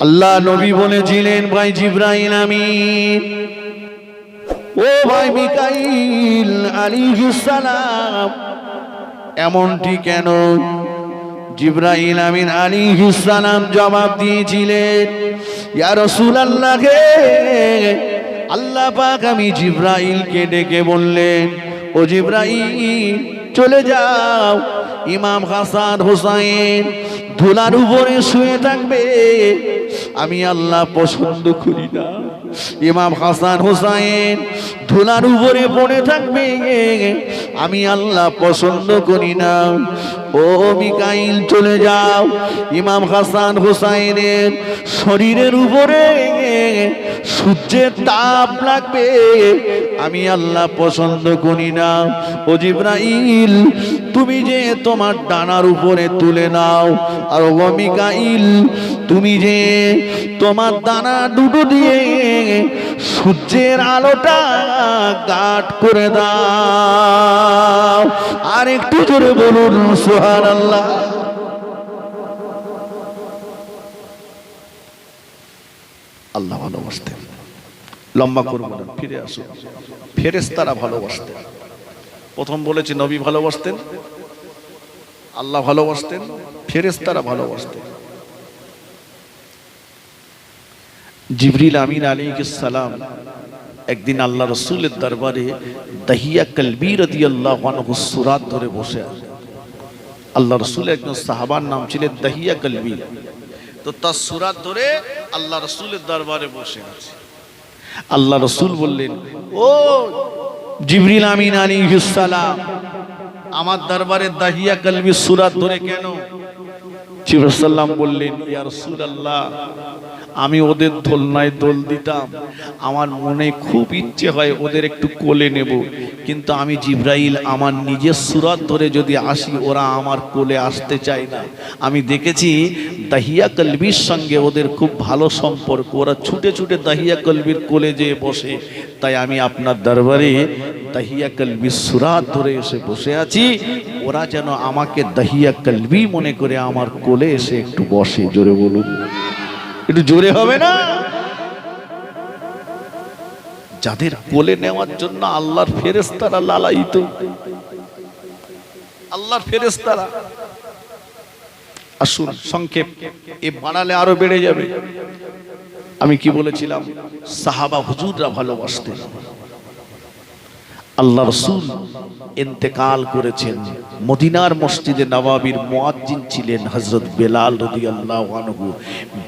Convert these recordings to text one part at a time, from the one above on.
আল্লাহ নবী বলেছিলেন, ভাই জিব্রাইল আমিন। ও ভাই মিকাইল সালাম। এমনটি কেন? জিব্রাইল আমিন আলাইহিস সালাম জবাব দিয়েছিলেন, ইয়া রাসূলুল্লাহ হে, আল্লাহ পাক আমি জিব্রাইলকে ডেকে বললেন, ও জিব্রাইল, চলে যাও। ইমাম হাসান হোসাইন ধুলার উপরে শুয়ে থাকবে। আমি আল্লাহ পছন্দ করি না। ইমাম হাসান হোসাইন, ধুলার উপরে পড়ে থাকবে আমি আল্লাহ পছন্দ করি না। ও মিকাইল, চলে যাও। ইমাম হাসান হোসাইনের শরীরের উপরে সূর্যের তাপ লাগবে। আমি আল্লাহ পছন্দ করি না। ও জিব্রাইল, তুমি যে তোমার ডানার উপরে তুলে নাও। আর ও মিকাইল, তুমি যে তোমার দানা দুটো দিয়ে সূর্যের আলোটা গাট করে দাও। আর একটু জোরে বলুন সোহার আল্লাহ আল্লাহ ভালোবাসতেন। লম্বা করব না, ফিরে আসুন ফেরেস্তারা ভালোবাসতেন। প্রথম বলেছি, নবী ভালোবাসতেন। আল্লাহ ভালোবাসতেন ফেরেস্তারা ভালোবাসতেন। জিবরিল আমিন আলী সালাম একদিন আল্লাহ রসুলের দরবারে দাহিয়া কলবি রদি আল্লাহ সুরাত ধরে বসে আছে। আল্লাহ রসুল একজন সাহাবার নাম ছিলেন দাহিয়া কলবি। তো তার সুরাত ধরে আল্লাহ রসুলের দরবারে বসে আছে। আল্লাহ রসুল বললেন, ও জিবরিল আমিন আলী সালাম, আমার দরবারে দাহিয়া কলবি সুরাত ধরে কেন? জিবরাল্লাম বললেন আল্লাহ আমি ওদের দোলনায় দোল দিতাম। আমার মনে খুব ইচ্ছে হয় ওদের একটু কোলে নেব। কিন্তু আমি জিব্রাইল আমার নিজের সুরাত ধরে যদি আসি, ওরা আমার কোলে আসতে চায় না। আমি দেখেছি দাহিয়া কলবির সঙ্গে ওদের খুব ভালো সম্পর্ক। ওরা ছুটে ছুটে দাহিয়া কলবির কোলে যেয়ে বসে। তাই আমি আপনার দরবারে দাহিয়া কলবির সুরাত ধরে এসে বসে আছি। ওরা যেন আমাকে দাহিয়া কলবি মনে করে আমার কোলে এসে একটু বসে। জোরে বলুন। একটু জোরে হবে না? যাদের কোলে নেওয়ার জন্য আল্লাহর ফেরেস্তারা লালায়িত। আল্লাহর ফেরেস্তারা আসুন, সংক্ষেপ, এ বাড়ালে আরও বেড়ে যাবে। আমি কি বলেছিলাম? সাহাবা হুজুররা ভালোবাসতেন। আল্লাহ রসুল এন্তেকাল করেছেন। মদিনার মসজিদে নবাবির মোয়াজ্জিন ছিলেন হজরত বেলাল রদি আল্লাহ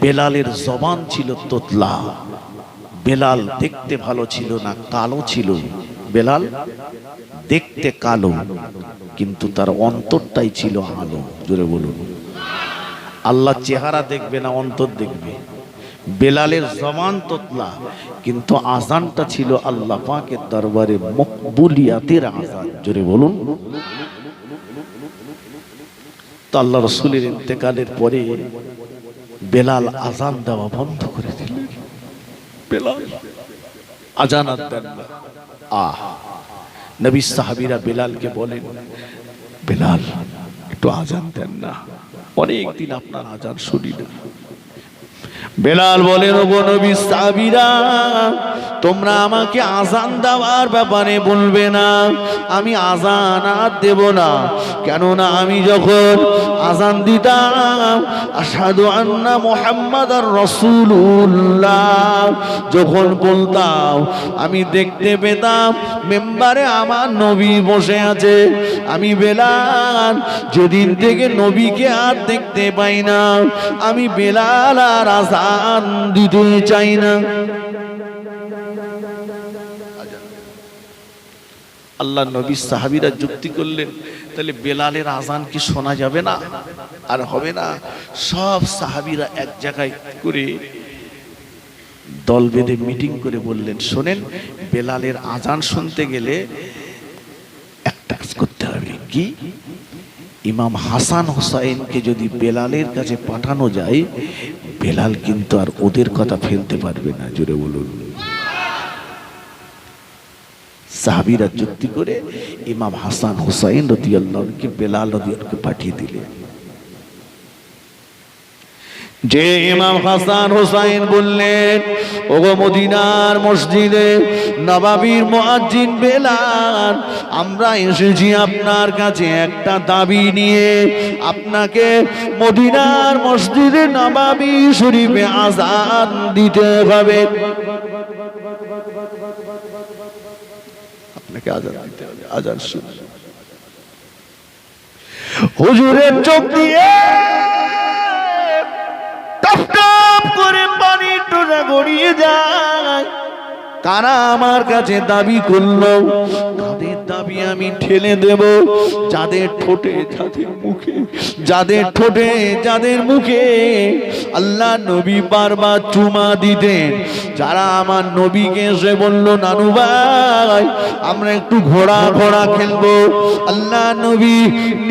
বেলালের জবান ছিল তোতলা। বেলাল দেখতে ভালো ছিল না, কালো ছিল। বেলাল দেখতে কালো, কিন্তু তার অন্তরটাই ছিল আলো। জোরে বলুন। আল্লাহ চেহারা দেখবে না, অন্তর দেখবে। বেলালের জমান তোতলা, কিন্তু আজানটা ছিল আল্লাহ পাকের দরবারে মকবুলিয়াতের আজান। জোরে বলুন। তো আল্লাহ রসুলের ইন্তেকালের পরে বেলাল আজান দেওয়া বন্ধ করে দিলেন বেলাল, আজান আর দেন না। আহ, নবী সাহাবিরা বেলালকে বলেন, বেলাল, একটু আজান দেন না। অনেকদিন আপনার আজান শুনি না। বেলাল বলেন ওগো নবী সাহাবীরা, তোমরা আমাকে আজান দেওয়ার ব্যাপারে বলবে না। আমি আজান আর দেব না। কেননা আমি যখন আজান দিতাম আসাদু আন্না মোহাম্মদ আর রসুল্লাহ যখন বলতাম, আমি দেখতে পেতাম মেম্বারে আমার নবী বসে আছে। আমি বেলাল, যেদিন থেকে নবীকে আর দেখতে পাই না। আমি বেলাল আর আজান দিতে চাই না। আল্লাহ নবী সাহাবিরা যুক্তি করলেন, তাহলে বেলালের আজান কি শোনা যাবে না? আর হবে না। সব সাহাবিরা এক জায়গায় করে দল বেঁধে মিটিং করে বললেন, শোনেন, বেলালের আজান শুনতে গেলে একটা কাজ করতে হবে। কি? ইমাম হাসান হোসাইনকে যদি বেলালের কাছে পাঠানো যায়, বেলাল কিন্তু আর ওদের কথা ফেলতে পারবে না, জোরে বলুন। সাহাবিরা যুক্তি করে ইমাম হাসান হুসাইন রদিয়াল্লাহকে বেলাল রদিয়ালকে পাঠিয়ে দিলেন। যে ইমাম হাসান হোসাইন বললেন, ওগো মদিনার মসজিদে নবাবির মুয়াজ্জিন বেলাল, আমরা এসেছি আপনার কাছে একটা দাবি নিয়ে। আপনাকে মদিনার মসজিদে নবাবি শরীফে আজান দিতে হবে। আপনাকে আজান দিতে হবে আজান হুজুরের চোখ দিয়ে টপ টপ করে টোনা গড়িয়ে যায়। কারা আমার কাছে দাবি করল তাদের দাবি আমি ঠেলে দেব। যাদের ঠোঁটে, যাদের মুখে, যাদের ঠোঁটে, যাদের মুখে আল্লাহ নবী বারবার চুমা দিতেন। যারা আমার নবীকে এসে বলল, নানু ভাই, আমরা একটু ঘোড়া ঘোড়া খেলব। আল্লাহ নবী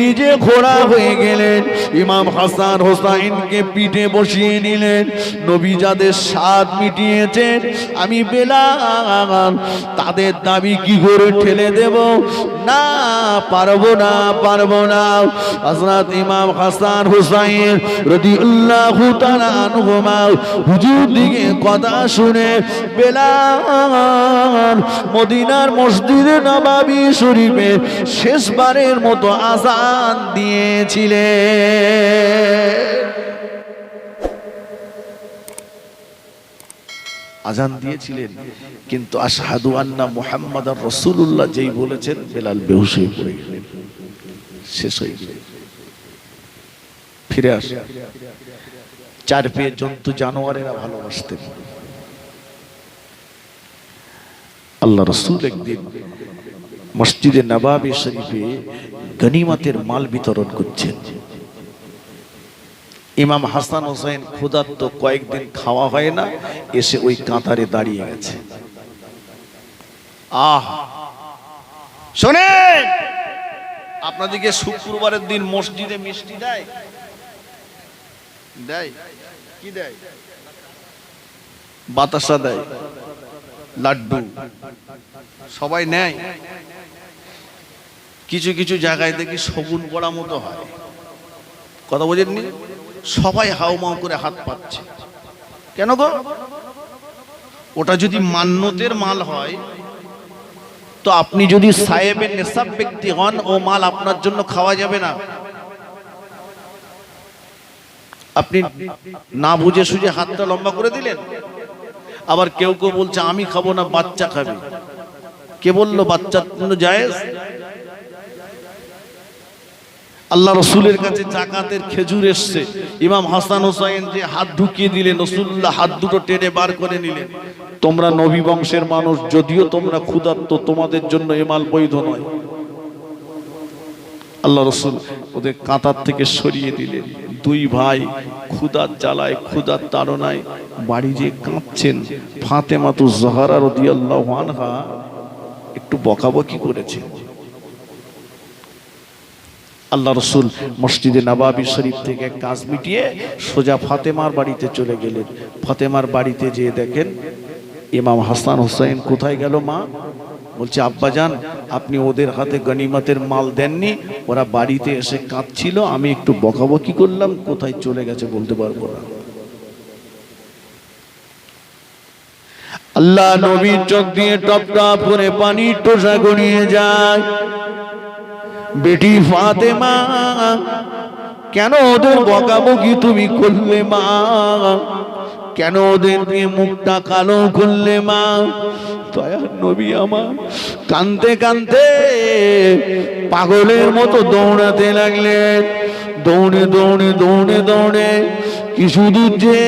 নিজে ঘোড়া হয়ে গেলেন। ইমাম হাসান হোসাইনকে পিঠে বসিয়ে নিলেন। নবী যাদের স্বাদ মিটিয়েছেন, আমি বেলাল, তাদের দাবি কি করে ঠেলে দেব? না পারব না পারব না। হযরত ইমাম হাসান হুসাইন রাদিয়াল্লাহু তাআলা আনহুমা হুজুর দিকে কথা শুনে বেলাল মদিনার মসজিদে নবাবী শরীফে শেষবারের মতো আজান দিয়েছিলেন। আজান দিয়েছিলেন, কিন্তু আশহাদু আন্না মুহাম্মাদার রাসূলুল্লাহ যেই বলেছেন, বেলাল বেহুশ হয়ে পড়ে গেলেন। শেষ হয়ে গেলেন। ফিরে আস চার পেয়ে জন্তু জানোয়ারেরা ভালোবাসতেন। আল্লাহ রসুল একদিন মসজিদে নবাবি শরীফে গনিমতের মাল বিতরণ করছেন। ইমাম হাসান হোসেন তো কয়েকদিন খাওয়া হয় না, এসে ওই কাঁতারে দাঁড়িয়ে গেছে। আহ! শোনেন! আপনাদেরকে শুক্রবারের দিন মসজিদে মিষ্টি দেয়? দেয়? কি দেয়? বাতাসা দেয়। লাড্ডু। সবাই নেয়। কিছু কিছু জায়গায় দেখি সগুন পড়া মতো হয়। কথা বোঝেননি? সবাই হাউমাউ করে হাত পাচ্ছে কেন গো? ওটা যদি মান্যতের মাল হয়, তো আপনি যদি সাহেবের নেশাব ব্যক্তি হন, ও মাল আপনার জন্য খাওয়া যাবে না। আপনি না বুঝে সুঝে হাতটা লম্বা করে দিলেন। আবার কেউ কেউ বলছে, আমি খাব না, বাচ্চা খাবে। কে বলল, বাচ্চার জন্য জায়েজ? আল্লাহ রসুলের কাছে জাকাতের খেজুর এসছে। ইমাম হাসান হোসাইন যে হাত ঢুকিয়ে দিলেন, রসুল্লাহ হাত দুটো টেনে বার করে নিলেন। তোমরা নবী বংশের মানুষ, যদিও তোমরা ক্ষুধার্ত, তোমাদের জন্য এ মাল বৈধ নয়। আল্লাহ রসুল ওদের কাঁতার থেকে সরিয়ে দিলেন। দুই ভাই ক্ষুদার জ্বালায় ক্ষুদার তাড়নায় বাড়ি যে কাঁদছেন। ফাতে মাতু জহারা রদিয়াল্লাহ আনহা একটু বকাবকি করেছে। আল্লাহ রসুল মসজিদে নবাবি শরীফ থেকে কাজ মিটিয়ে সোজা ফাতেমার বাড়িতে চলে গেলেন। ফাতেমার বাড়িতে যেয়ে দেখেন ইমাম হাসান হোসেন কোথায় গেল মা? বলছে আব্বাজান আপনি ওদের হাতে গনিমতের মাল দেননি, ওরা বাড়িতে এসে কাঁদছিল, আমি একটু বকাবকি করলাম, কোথায় চলে গেছে বলতে পারব না। আল্লাহ নবীর চোখ দিয়ে টপ টপ করে পানি টোসা গড়িয়ে যায়। বেটি ফাতেমা, কেন ওদের বকাবকি তুমি করলে মা? কেন ওদের দিয়ে মুখটা কালো করলে মা? দয়ার নবী আমার, কানতে কানতে পাগলের মতো দৌড়াতে লাগলেন। দৌড়ে দৌড়ে দৌড়ে দৌড়ে কিছু দূর যে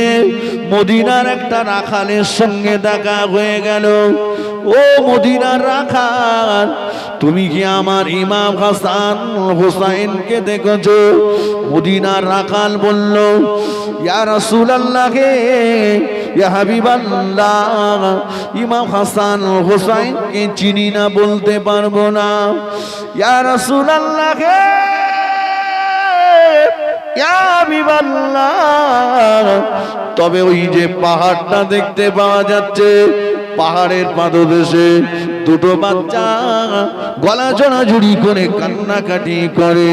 মদিনার একটা রাখালের সঙ্গে দেখা হয়ে গেল। ও মদিনার রাখাল, তুমি কি আমার ইমাম হাসান হোসাইনকে দেখেছ? মদিনার রাখাল বলল, ইয়া ইয়া হাবিবাল্লাহ, ইমাম হাসান হোসাইনকে চিনি না বলতে পারব না। ইয়া রাসূলুল্লাহকে তবে ওই যে পাহাড়টা দেখতে পাওয়া যাচ্ছে পাহাড়ের পাদদেশে দুটো বাচ্চা গলা জড়াজড়ি করে কান্নাকাটি করে।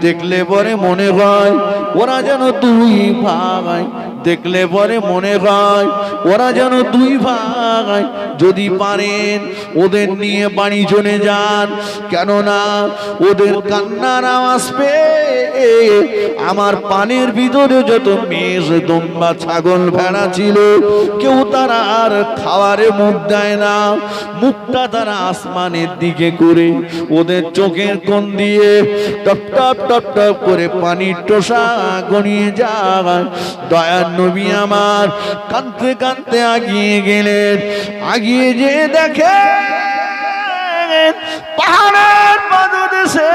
দেখলে পরে মনে হয় ওরা যেন দুই ভাই। দেখলে পরে মনে হয় ওরা যেন দুই ভাই। যদি পারেন ওদের নিয়ে বাড়ি চলে যান। কেননা ওদের কান্নার আওয়াজ পেয়ে আমার পানের ভিতরে যত মেষ, দম্বা, ছাগল, ভেড়া ছিল, কেউ তারা আর খাওয়ারে মুখ দেয় না। মুখটা তারা আসমানের দিকে করে ওদের চোখের কোন দিয়ে টপ টপ টপ টপ করে পানির টোসা গড়িয়ে যায়। দয়ার নবী আমার কাঁদতে কাঁদতে আগিয়ে গেলেন। আগিয়ে যে দেখে পাহাড়ের পাদদেশে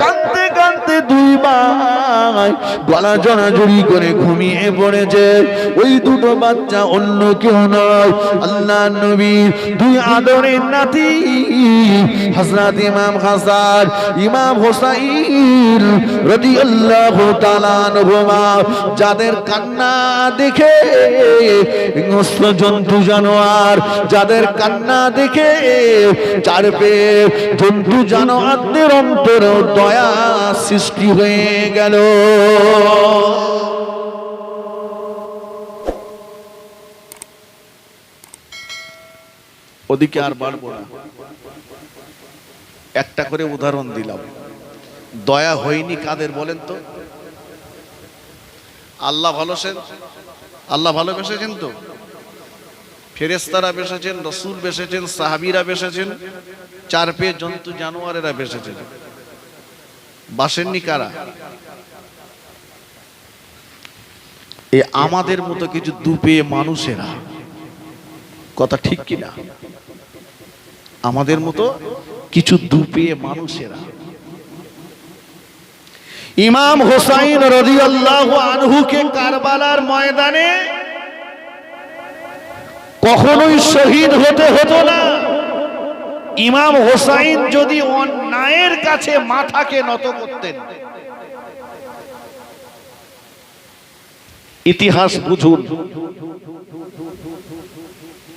কাঁদতে কাঁদতে দুই ভাই গলা জড়াজড়ি করে ঘুমিয়ে পড়েছে। ওই দুটো বাচ্চা অন্য কেউ নয় আল্লাহ নবী, দুই আদরের নাতি, হযরত ইমাম হাসান, ইমাম হোসাইন রাদিয়াল্লাহু তাআলা আনহুমা, যাদের কান্না দেখে হিংস্র জন্তু জানোয়ার, যাদের কান্না দেখে চার পেয়ে জন্তু জানোয়ারদের অন্তরে দয়া সৃষ্টি হয়ে গেল। ওদিকে আর বাড়বো না। একটা করে উদাহরণ দিলাম। দয়া হয়নি কাদের বলেন তো? আল্লাহ ভালোসেন আল্লাহ ভালোবেসেছেন তো? ফেরেস্তারা বেসেছেন, রসুল বেসেছেন, সাহাবিরা বেসেছেন চার পেয়ে জন্তু জানোয়ারেরা বেসেছেন। বাসেননি কারা? এ আমাদের মতো কিছু দুপে মানুষেরা, কথা ঠিক কিনা? আমাদের মতো কিছু দুপে মানুষেরা। ইমাম হোসাইন রাদিয়াল্লাহু আনহুকে কারবালার ময়দানে কখনোই শহীদ হতে হতো না। ইমাম হোসাইন যদি অন্যায়ের কাছে মাথাকে নত করতেন। ইতিহাস বুঝুন।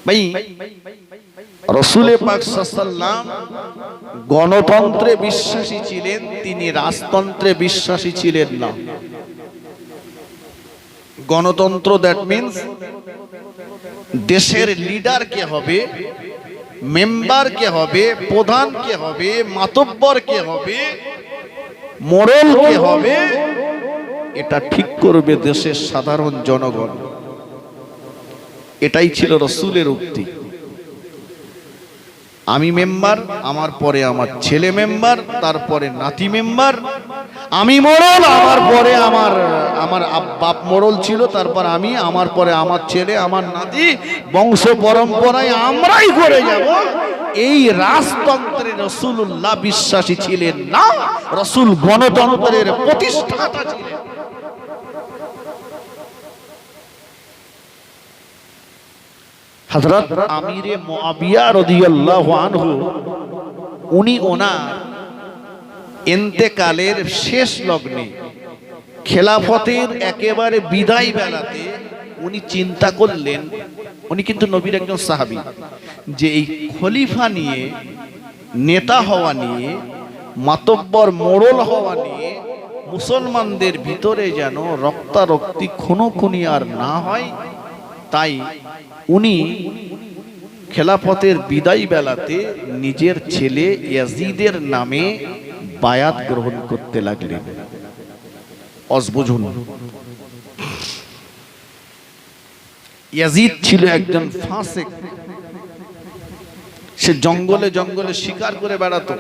ভাই, রসুলে পাক সাল্লাম গণতন্ত্রে বিশ্বাসী ছিলেন, তিনি রাজতন্ত্রে বিশ্বাসী ছিলেন না। গণতন্ত্র দ্যাট মিন্স দেশের লিডার কে হবে মেম্বার কে হবে, প্রধান কে হবে, মাতব্বর কে হবে মোড়ল কে হবে, এটা ঠিক করবে দেশের সাধারণ জনগণ। এটাই ছিল রসুলের উক্তি। আমি মেম্বার আমার পরে আমার ছেলে মেম্বার তারপরে নাতি মেম্বার আমি মোড়ল আমার পরে আমার আমার বাপ মোড়ল ছিল, তারপর আমি, আমার পরে আমার ছেলে, আমার নাতি, বংশ পরম্পরায় আমরাই করে যাব। এই রাজতন্ত্রে রসুল্লাহ বিশ্বাসী ছিলেন না, রসুল গণতন্ত্রের প্রতিষ্ঠাতা ছিলেন। হযরত আমিরে মুআবিয়া রাদিয়াল্লাহু আনহু, উনি ওনার এন্তেকালের শেষ লগ্নে খেলাফতের একেবারে বিদায় বেলাতে উনি চিন্তা করলেন, উনি কিন্তু নবীর একজন সাহাবী, যে এই খলিফা নিয়ে, নেতা হওয়া নিয়ে, মাতব্বর মোড়ল হওয়া নিয়ে মুসলমানদের ভিতরে যেন রক্তারক্তি খুনোখুনি আর না হয়, তাই উনি খেলাফতের বিদায় বেলাতে নিজের ছেলে ইয়াজিদের নামে বায়াত গ্রহণ করতে লাগলেন। অসবুঝুন ইয়াজিদ ছিল একজন ফাসেক। সে জঙ্গলে জঙ্গলে শিকার করে বেড়াতো।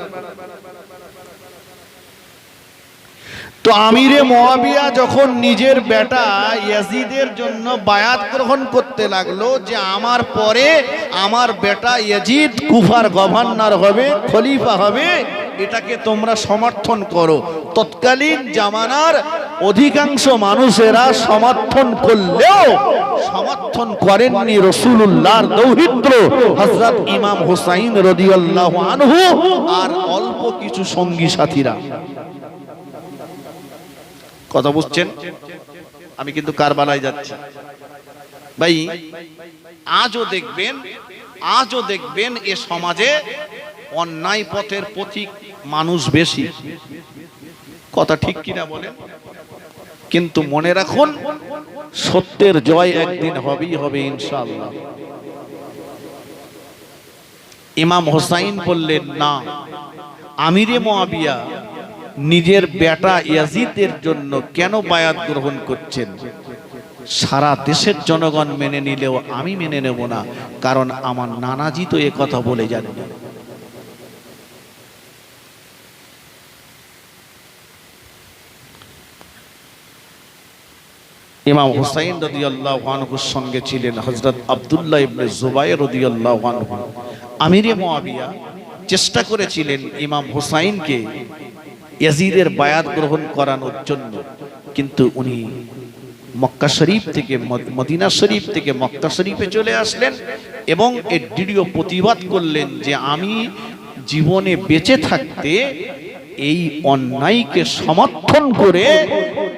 তো আমিরে মোয়াবিয়া যখন নিজের বেটা ইয়াজিদের জন্য বায়াত গ্রহণ করতে লাগল যে আমার পরে আমার বেটা ইয়াজিদ কুফার গভর্নর হবে, খলিফা হবে এটাকে তোমরা সমর্থন করো। তৎকালীন জামানার অধিকাংশ মানুষেরা সমর্থন করলেও সমর্থন করেননি রসুল্লাহর দৌহিত্র হজরত ইমাম হোসাইন রদিয়াল্লাহু আনহু আর অল্প কিছু সঙ্গী সাথীরা। কথা বুঝছেন? আমি কিন্তু কারবালায় যাচ্ছি। ভাই, আজও দেখবেন আজও দেখবেন এ সমাজে অন্যায় পথের পথিক মানুষ বেশি। কথা ঠিক কিনা বলেন? কিন্তু মনে রাখুন, সত্যের জয় একদিন হবেই হবে ইনশাআল্লাহ। ইমাম হোসাইন বললেন, না, আমিরে মোয়াবিয়া নিজের বেটা ইয়াজিদের জন্য কেন বায়াত গ্রহণ করছেন? সারা দেশের জনগণ মেনে নিলেও আমি মেনে নেব না, কারণ আমার নানাজি তো কথা বলে জানেন ইমাম হুসাইন রদিয়াল্লাহু আনহুর সঙ্গে ছিলেন হযরত আব্দুল্লাহ ইবনে জুবাইর রদিয়াল্লাহু আনহু। আমিরে মুয়াবিয়া চেষ্টা করেছিলেন ইমাম হুসাইনকে ইয়াজিদের বায়াত গ্রহণ করানোর জন্য কিন্তু উনি মক্কা শরীফ থেকে মদ- মদিনা শরীফ থেকে মক্কা শরীফে চলে আসলেন এবং এর দৃঢ় প্রতিবাদ করলেন যে আমি জীবনে বেঁচে থাকতে এই অন্যায়কে সমর্থন করে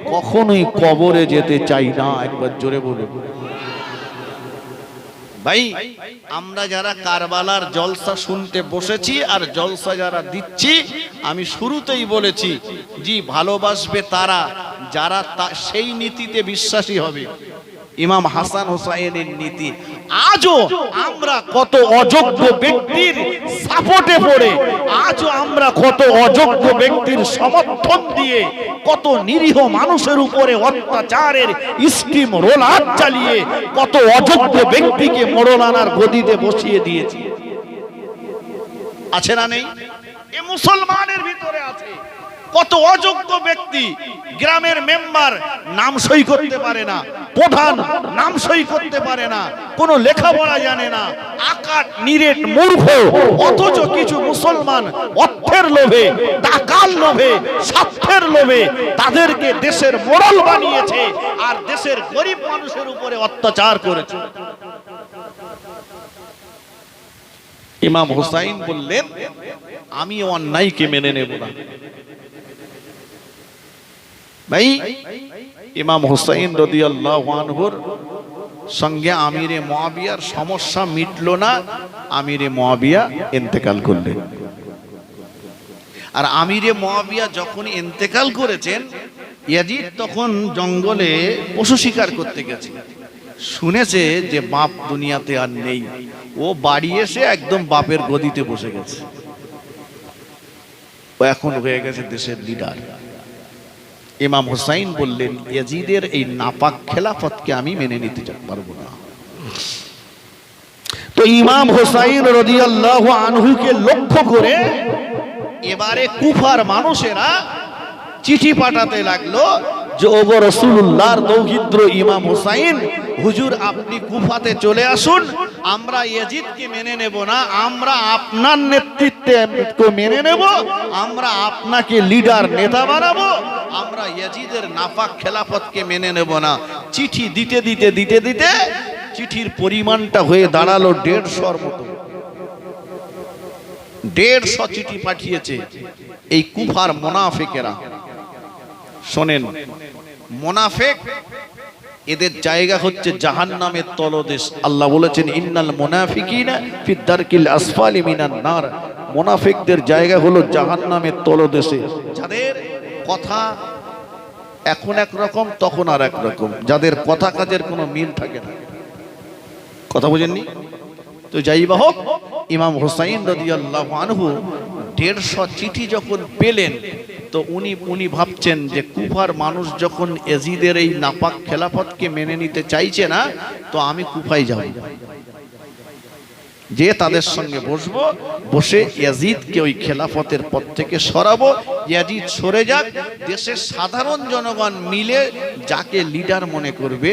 কখনোই কবরে যেতে চাই না। একবার জোরে বলুন। ভাই, আমরা যারা কারবালার জলসা শুনতে বসেছি আর জলসা যারা দিচ্ছি, আমি শুরুতেই বলেছি, জি, ভালোবাসবে তারা, যারা সেই নীতিতে বিশ্বাসী হবে। ইমাম হাসান হোসাইনের নীতি আজও আমরা কত অযোগ্য ব্যক্তির সাপোর্টে পড়ে, আজও আমরা কত অযোগ্য ব্যক্তির সমর্থন দিয়ে, কত নিরীহ মানুষের উপরে অত্যাচারের স্টিম রোলার চালিয়ে, কত অযোগ্য ব্যক্তিকে মোড়লানার গদিতে বসিয়ে দিয়েছি। আছে না নেই? এ মুসলমানের ভিতরে আছে। কত অযোগ্য ব্যক্তি গ্রামের মেম্বার নাম সই করতে পারে না, প্রধান নাম সই করতে পারে না, কোনো লেখাপড়া জানে না, আকাট, নিরেট, মূর্খ, অথচ কিছু মুসলমান অর্থের লোভে টাকার লোভে, স্বার্থের লোভে তাদেরকে দেশের মোড়ল বানিয়েছে আর দেশের গরিব মানুষের উপরে অত্যাচার করেছে। ইমাম হুসাইন বললেন, আমি অন্যায়কে মেনে নেব না। ভাই, ইমাম হুসাইন রদিয়াল্লাহু আনহুর সঙ্গে আমিরে মহাবিয়ার সমস্যা মিটলো না, আমিরে মহাবিয়া ইন্তেকাল করলেন। আর আমিরে মহাবিয়া যখন ইন্তেকাল করেছেন, ইয়াজিদ তখন জঙ্গলে পশু শিকার করতে গেছে। শুনেছে যে বাপ দুনিয়াতে আর নেই, ও বাড়ি এসে একদম বাপের গদিতে বসে গেছে। ও এখন হয়ে গেছে দেশের লিডার ইমাম হুসাইন বললেন, ইয়াজিদের এই নাপাক খেলাফতকে আমি মেনে নিতে পারব না। তো ইমাম হুসাইন রাদিয়াল্লাহু আনহুকে লক্ষ্য করে এবারে কুফার মানুষেরা চিঠি পাঠাতে লাগল যে ওগো রসুল্লাহর দৌহিদ্র ইমাম হুসাইন, হুজুর আপনি কুফাতে চলে আসুন, আমরা ইয়াজিদকে মেনে নেব না, আমরা আপনার নেতৃত্বে মেনে নেব, আমরা আপনাকে লিডার নেতা বানাবো, আমরা ইয়াজিদের নাফাক খেলাফতকে মেনে নেব না। চিঠি দিতে দিতে দিতে দিতে চিঠির পরিমাণটা হয়ে দাঁড়াল দেড়শোর মতো। দেড়শো চিঠি পাঠিয়েছে এই কুফার মোনাফেকেরা। শোনেন, মোনাফেক এদের জায়গা হচ্ছে জাহান নামের তলদেশ। আল্লাহ বলেছেন, ইন্নাল মোনাফিকিনা ফিদ্দারকিল নার। মোনাফিকদের জায়গা হলো জাহান নামের তলদেশে। যাদের কথা এখন এক রকম তখন আর এক রকম যাদের কথা কাজের কোনো মিল থাকে না। কথা বুঝেননি? তো যাই বা হোক, ইমাম হোসাইন রাদিয়াল্লাহু আনহু দেড়শো চিঠি যখন পেলেন তো উনি উনি ভাবছেন যে কুফার মানুষ যখন এজিদের এই নাপাক খেলাফতকে মেনে নিতে চাইছে না, তো আমি কুফায় যাব। যে তাদের সঙ্গে বসবো, বসে ইয়াজিদকে ওই খেলাফতের পথ থেকে সরাবো, ইয়াজিদ সরে যাক, দেশের সাধারণ জনগণ মিলে যাকে লিডার মনে করবে,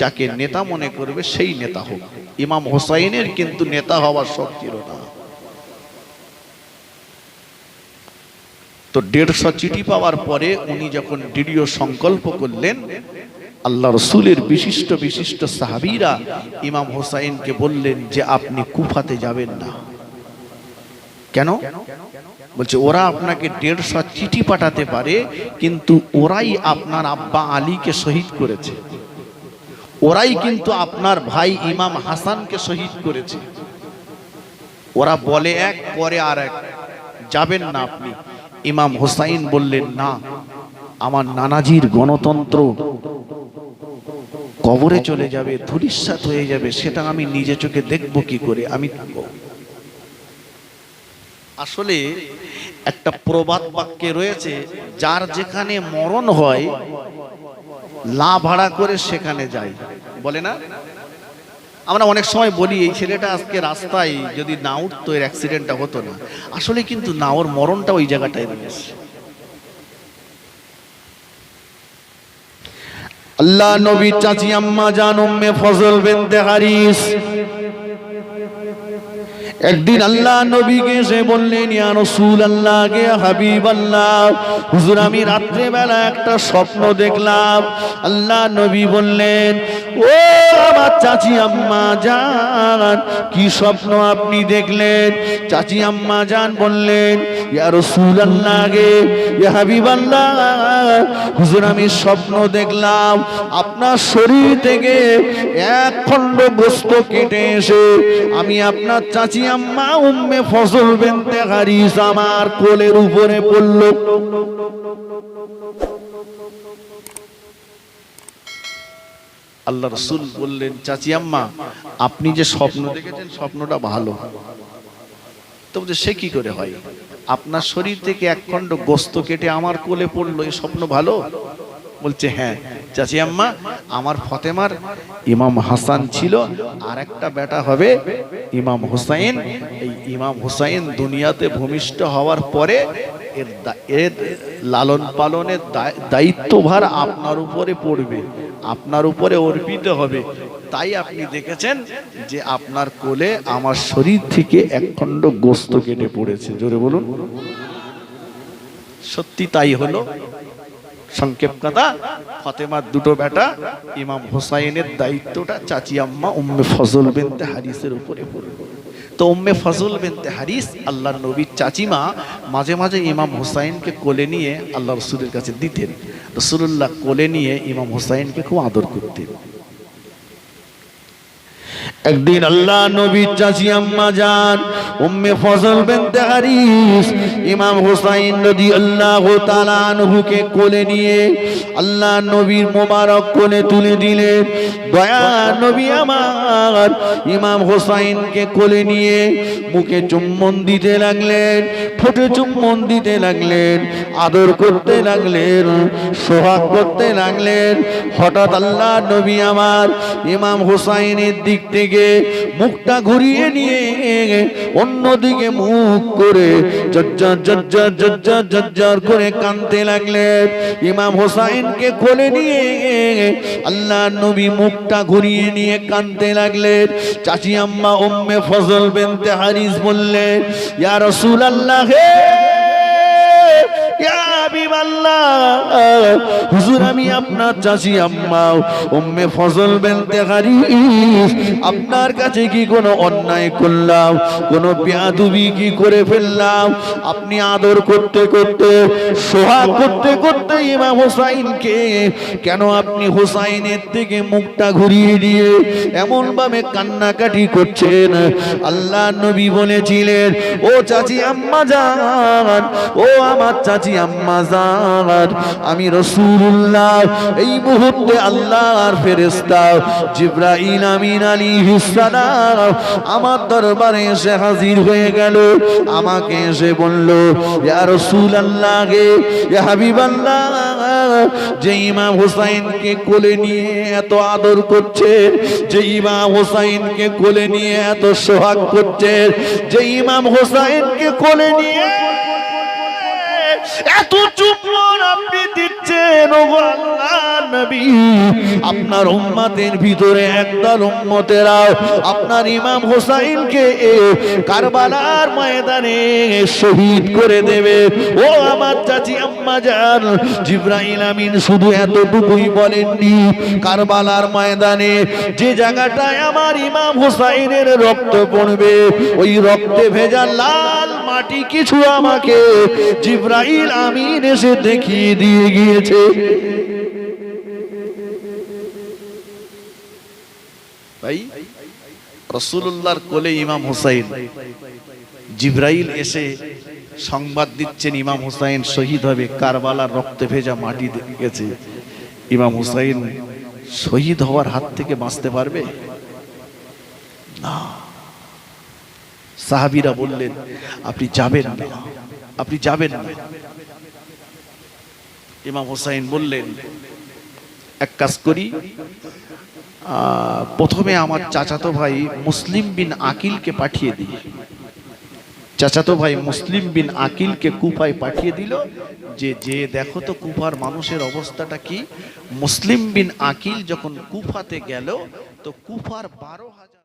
যাকে নেতা মনে করবে, সেই নেতা হোক। ইমাম হোসাইনের কিন্তু নেতা হওয়ার শখ ছিল না। তো দেড়শো চিঠি পাওয়ার পরে উনি যখন দৃঢ় সংকল্প করলেন, আল্লাহ রসুলের বিশিষ্ট বিশিষ্ট সাহাবিরা ইমাম হোসাইনকে বললেন যে আপনি কুফাতে যাবেন না। কেন? বলছে, ওরা আপনাকে দেড়শো চিঠি পাঠাতে পারে, কিন্তু ওরাই আপনার আব্বা আলীকে শহীদ করেছে। ওরাই কিন্তু আপনার ভাই ইমাম হাসানকে শহীদ করেছে। ওরা বলে এক, পরে আর এক। যাবেন না আপনি। ইমাম হোসাইন বললেন, না, আমার নানাজির গণতন্ত্র কবরে চলে যাবে ধুলিস্বাত হয়ে যাবে, সেটা আমি নিজে চোখে দেখব কি করে, আমি আসলে একটা প্রবাদ বাক্যে রয়েছে, যার যেখানে মরণ হয় লা ভাড়া করে সেখানে যায়। বলে না? আমরা অনেক সময় বলি, এই ছেলেটা আজকে রাস্তায় যদি না উঠতো, এর অ্যাক্সিডেন্টটা হতো না। আসলে কিন্তু না ওর মরণটা ওই জায়গাটায় রয়েছে। আল্লাহ নবী চাচি আম্মা জান উম্মে ফজল বিনতে হারিস। একদিন আল্লাহ নবীকে সে বললেন, ইয়া রাসূল আল্লাহ গে হাবিব আল্লাহ হুজুর, আমি রাত্রে বেলা একটা স্বপ্ন দেখলাম। আল্লাহ নবী বললেন, ও আমার চাচি আম্মা যান কি স্বপ্ন আপনি দেখলেন? চাচি আম্মা যান বললেন আমি স্বপ্ন দেখলাম, আপনার শরীর থেকে এক খণ্ড গোস্ত কেটে এসে, আমি আপনার চাচি আম্মা উম্মে ফসল বেনতে হারিস আমার কোলের উপরে পড়ল। আল্লাহ রসুল বললেন, চাচি, আম্মা, আপনি যে স্বপ্ন দেখেছেন, স্বপ্নটা ভালো। তো বলছে, সে কি করে হয়? আপনার শরীর থেকে এক খণ্ড গোস্ত কেটে আমার কোলে পড়ল এই স্বপ্ন ভালো? বলছে হ্যাঁ চাচি, আম্মা, আমার ফতেমার ইমাম হাসান ছিল, আর একটা বেটা হবে ইমাম হুসাইন। এই ইমাম হুসাইন দুনিয়াতে ভূমিষ্ঠ হওয়ার পরে এর এর লালন পালনের দায়- দায়িত্বভার আপনার উপরে পড়বে। আপনার উপরে অর্পিত হবে। তাই আপনি দেখেছেন যে আপনার কোলে আমার শরীর থেকে একখণ্ড গোস্ত কেটে পড়েছে। জোরে বলুন। সত্যি তাই হলো। সংক্ষেপ কথা ফতেমার দুটো বেটা, ইমাম হোসাইনের দায়িত্বটা চাচি আম্মা উম্মে ফজল বিনতে হারিসের উপরে পড়ল। তো উম্মে ফজল বিনতে হারিস আল্লাহ নবীর চাচিমা মাঝে মাঝে ইমাম হোসাইনকে কোলে নিয়ে আল্লাহ রসুলের কাছে দিতেন। রসুল্লাহ কোলে নিয়ে ইমাম হুসাইনকে খুব আদর করতেন। একদিন আল্লাহ নবী চাচি আম্মা যান উম্মে ফজল বিনতে হারিস ইমাম হুসাইন নদী আল্লাহ তাআলা আনহুকে কোলে নিয়ে আল্লাহ নবীর মোবারক কোলে তুলে দিলেন। দয়া নবী আমার ইমাম হুসাইনকে কোলে নিয়ে মুখে চুম্বন দিতে লাগলেন ঠোঁটে চুম্বন দিতে লাগলেন আদর করতে লাগলেন সোহাগ করতে লাগলেন। হঠাৎ আল্লাহ নবী আমার ইমাম হুসাইনের দিক থেকে মুখটা ঘুরিয়ে নিয়ে অন্যদিকে মুখ করে জজ্জর জজ্জর জজ্জর জজ্জর করে কানতে লাগলেন ইমাম হোসাইনকে কোলে নিয়ে আল্লাহ নবী মুখটা ঘুরিয়ে নিয়ে কানতে লাগলেন চাচি আম্মা, উম্মে ফজল বেনতে হারিস বললেন ইয়া রাসূল আল্লাহ হে, ইয়া হাবিবাল্লাহ হুজুর, আমি আপনার চাচি আম্মা। উম্মে ফজল বেনতে হারিস আপনার কাছে কি কোনো অন্যায় করলাম? কোনো বেয়াদুবি কি করে ফেললাম? আপনি আদর করতে করতে, সোহাগ করতে করতে ইমাম হোসাইনকে, কেন আপনি হোসাইনের থেকে মুখটা ঘুরিয়ে দিয়ে এমন ভাবে কান্নাকাটি করছেন? আল্লাহ নবী বলেছিলেন, ও চাচি আম্মা জান ও আমার চাচি আম্মা জান আমি রসুল্লাহ এই মুহূর্তে আল্লাহর ফেরেস্তা জিব্রাইল আমিন আলী সালাম আমার দরবারে এসে হাজির হয়ে গেল। আমাকে এসে বলল, ইয়া রসুল আল্লাহ গে হাবিব আল্লাহ যে ইমাম হুসাইনকে কোলে নিয়ে এত আদর করছে, যে ইমাম হুসাইনকে কোলে নিয়ে এত সোহাগ করছে, যে ইমাম হুসাইনকে কোলে নিয়ে এত আপনি দিচ্ছেন আপনার ভিতরে একদল আপনার ইমাম হোসাইনকে কারবালার ময়দানে শহীদ করে দেবে। ও আমার চাচি আম্মা জান, জিব্রাইল আমিন শুধু এতটুকুই বলেননি, কারবালার ময়দানে যে জায়গাটায় আমার ইমাম হোসাইনের রক্ত পড়বে, ওই রক্তে ভেজা লাল মাটি কিছু আমাকে জিব্রাইল আমিন এসে দেখিয়ে দিয়ে গিয়েছে। রসুল্লাহর কোলে ইমাম হুসাইন। জিব্রাইল এসে সংবাদ দিচ্ছেন ইমাম হুসাইন শহীদ হবে, কারবালার রক্তে ভেজা মাটি গেছে। ইমাম হুসাইন শহীদ হওয়ার হাত থেকে বাঁচতে পারবে? না। সাহাবিরা বললেন, আপনি যাবেন না। আপনি যাবেন না। ইমাম হুসাইন বললেন, এক কাজ করি প্রথমে আমার চাচাতো ভাই মুসলিম বিন আকিলকে পাঠিয়ে দিই। চাচাতো ভাই মুসলিম বিন আকিলকে কুফায় পাঠিয়ে দিল, যে যে, দেখো তো কুফার মানুষের অবস্থাটা কি? মুসলিম বিন আকিল যখন কুফাতে গেল, তো কুফার বারো হাজার